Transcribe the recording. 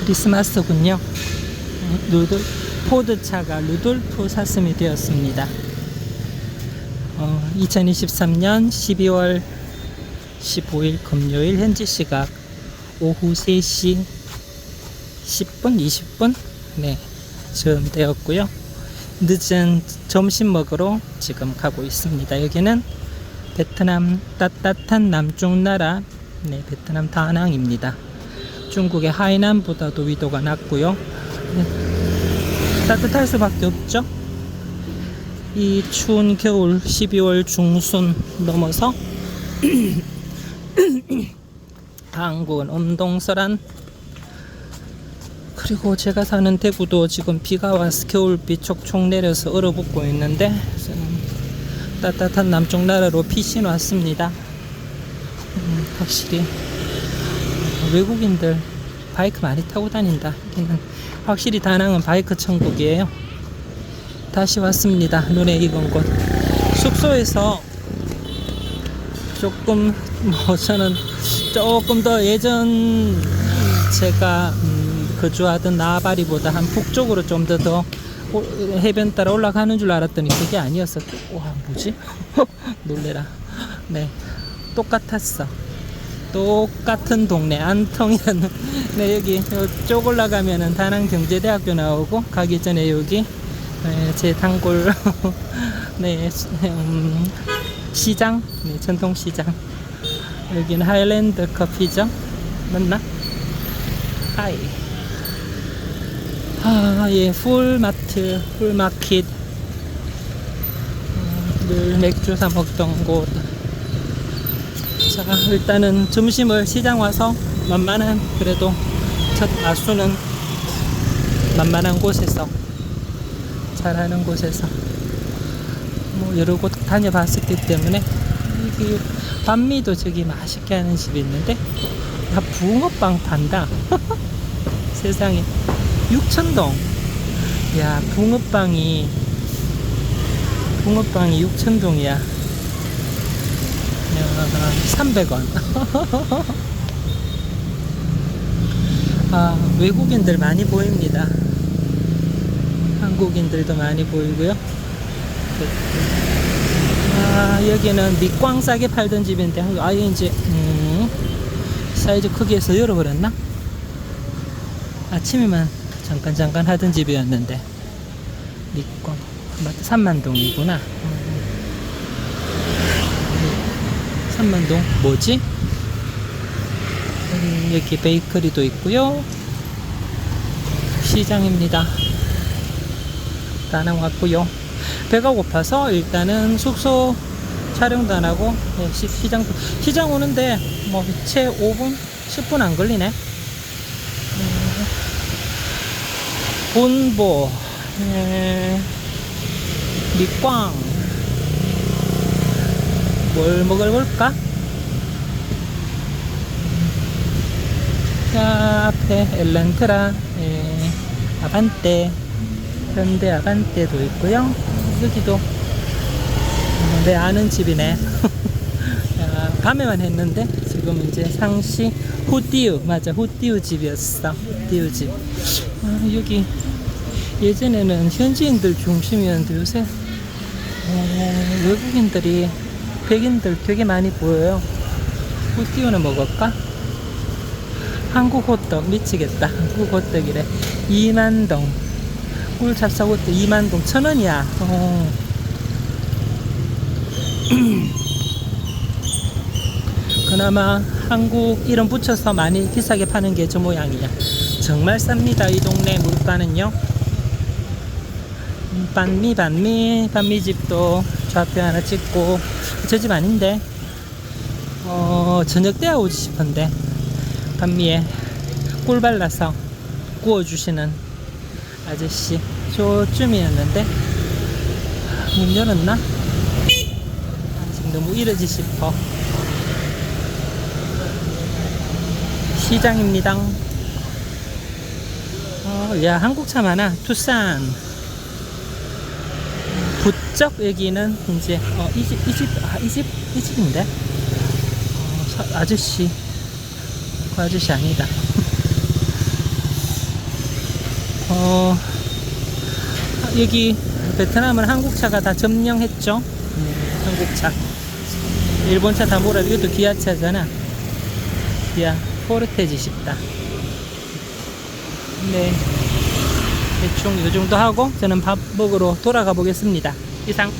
크리스마스군요. 루돌 포드차가 루돌프 사슴이 되었습니다. 어, 2023년 12월 15일 금요일 현지 시각 오후 3시 10분 20분 네 즈음 되었고요. 늦은 점심 먹으러 지금 가고 있습니다. 여기는 베트남 따뜻한 남쪽 나라 네 베트남 다낭입니다. 중국의 하이난보다도 위도가 낮고요. 네, 따뜻할 수밖에 없죠. 이 추운 겨울 12월 중순 넘어서 한국은 엄동설한 그리고 제가 사는 대구도 지금 비가 와서 겨울비 촉촉 내려서 얼어붙고 있는데 따뜻한 남쪽 나라로 피신 왔습니다. 음, 확실히 외국인들 바이크 많이 타고 다닌다. 여기는 확실히 다낭은 바이크 천국이에요. 다시 왔습니다. 눈에 익은 곳. 숙소에서 조금 뭐 저는 조금 더 예전 제가 음, 거주하던 나바리보다 한 북쪽으로 좀 더 더 해변 따라 올라가는 줄 알았더니 그게 아니었어. 와 뭐지? 놀래라. 네 똑같았어. 똑같은 동네 안통이라는. 네 여기 쪽 올라가면은 다낭 경제대학교 나오고 가기 전에 여기 네, 제 단골 네 음, 시장 네, 전통 시장. 여기는 하일랜드 커피죠 맞나? 하이. 아예 풀마트 풀마켓. 어, 늘 맥주 사 먹던 곳 자, 일단은 점심을 시장 와서 만만한 그래도 첫 아수는 만만한 곳에서 잘하는 곳에서 뭐 여러 곳 다녀봤었기 때문에 여기 반미도 저기 맛있게 하는 집이 있는데 다 붕어빵 판다. 세상에. 6천동. 야 붕어빵이 붕어빵이 6천동이야 300원. 아, 외국인들 많이 보입니다. 한국인들도 많이 보이고요. 아, 여기는 밑광 싸게 팔던 집인데, 아예 이제, 음, 사이즈 크기에서 열어버렸나? 아침에만 잠깐 잠깐 하던 집이었는데, 밑광. 맞다, 삼만동이구나. 삼만동 뭐지? 음, 여기 베이커리도 있고요. 시장입니다. 다낭 왔고요. 배가 고파서 일단은 숙소 촬영도 안 하고 네, 시, 시장 시장 오는데 뭐 채 5분 10분 안 걸리네. 음, 본보 에, 밑광 뭘 먹어볼까? 자, 앞에 엘렌트라, 예, 아반떼, 현대 아반떼도 있고요. 여기도 어, 내 아는 집이네. 야, 밤에만 했는데 지금 이제 상시 후띠우 맞아 후띠우 집이었어. 후띠우 집. 아, 여기 예전에는 현지인들 중심이었는데 요새 어, 외국인들이 백인들 되게 많이 보여요. 후띠우는 먹을까? 한국 호떡 미치겠다. 한국 호떡이래. 2만동. 꿀찹쌀 호떡 2만동 천 원이야. 어. 그나마 한국 이름 붙여서 많이 비싸게 파는 게 저 모양이야. 정말 쌉니다. 이 동네 물가는요. 음, 반미 반미 반미 집도 좌표 하나 찍고 저 집 아닌데. 어 저녁 때야 오지 싶은데. 반미에 꿀 발라서 구워주시는 아저씨. 저쯤이었는데 문 열었나? 아직 너무 이러지 싶어. 시장입니다. 어, 야 한국차 많아. 투싼 부쩍 여기는 이제 어, 이 집, 이 집, 아, 이 집, 이 집인데 어, 사- 아저씨 그 아저씨 아니다 어, 여기 베트남은 한국차가 다 점령했죠. 음, 한국차. 일본차 다 몰아. 이것도 기아차잖아. 기아 포르테지 싶다. 네. 대충 이 정도 하고 저는 밥 먹으러 돌아가 보겠습니다. 이상.